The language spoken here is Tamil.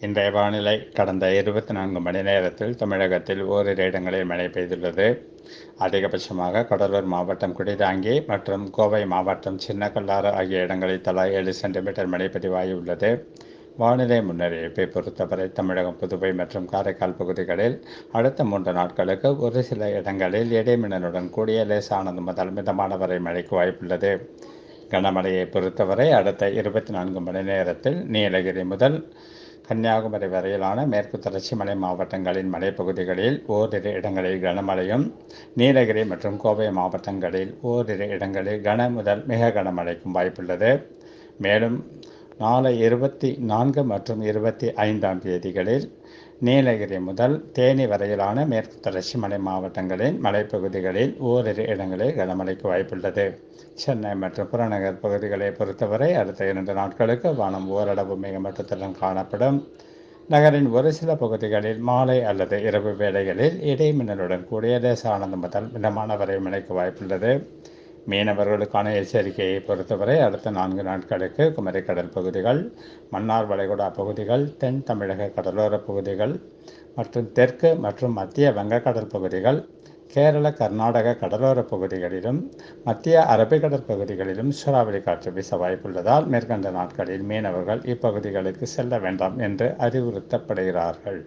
இன்றைய வானிலை கடந்த இருபத்தி நான்கு மணி நேரத்தில் தமிழகத்தில் ஓரிரு இடங்களில் மழை பெய்துள்ளது. அதிகபட்சமாக கடலூர் மாவட்டம் குடிதாங்கி மற்றும் கோவை மாவட்டம் சின்னக்கல்லாறு ஆகிய இடங்களில் தலா ஏழு சென்டிமீட்டர் மழை பதிவாகியுள்ளது. வானிலை முன்னறிவிப்பை பொறுத்தவரை தமிழகம் புதுவை மற்றும் காரைக்கால் பகுதிகளில் அடுத்த மூன்று நாட்களுக்கு ஒரு சில இடங்களில் இடைமின்னலுடன் கூடிய லேசானது முதல் மிதமான வரை மழைக்கு வாய்ப்புள்ளது. கனமழையை பொறுத்தவரை அடுத்த இருபத்தி நான்கு மணி நேரத்தில் நீலகிரி முதல் கன்னியாகுமரி வரையிலான மேற்கு தொடர்ச்சி மலை மாவட்டங்களின் மலைப்பகுதிகளில் ஓரிரு இடங்களில் கனமழையும் நீலகிரி மற்றும் கோவை மாவட்டங்களில் ஓரிரு இடங்களில் கன முதல் மிக கனமழைக்கும் வாய்ப்புள்ளது. மேலும் நாளை இருபத்தி நான்கு மற்றும் இருபத்தி ஐந்தாம் தேதிகளில் நீலகிரி முதல் தேனி வரையிலான மேற்கு தொடர்ச்சி மலை மாவட்டங்களின் மலைப்பகுதிகளில் ஓரிரு இடங்களில் கனமழைக்கு வாய்ப்புள்ளது. சென்னை மற்றும் புறநகர் பகுதிகளை பொறுத்தவரை அடுத்த இரண்டு நாட்களுக்கு வானம் ஓரளவு மேகமட்டத்துடன் காணப்படும். நகரின் ஒரு சில பகுதிகளில் மாலை அல்லது இரவு வேளைகளில் இடைமின்னலுடன் கூடிய லேசானது முதல் மிதமான வரை மழைக்கு வாய்ப்புள்ளது. மீனவர்களுக்கான எச்சரிக்கையை பொறுத்தவரை அடுத்த நான்கு நாட்களுக்கு குமரிக்கடல் பகுதிகள் மன்னார் வளைகுடா பகுதிகள் தென் தமிழக கடலோர பகுதிகள் மற்றும் தெற்கு மற்றும் மத்திய வங்கக்கடல் பகுதிகள் கேரள கர்நாடக கடலோர பகுதிகளிலும் மத்திய அரபிக்கடல் பகுதிகளிலும் சூறாவளி காற்று வீச வாய்ப்புள்ளதால் மேற்கண்ட நாட்களில் மீனவர்கள் இப்பகுதிகளுக்கு செல்ல வேண்டாம் என்று அறிவுறுத்தப்படுகிறார்கள்.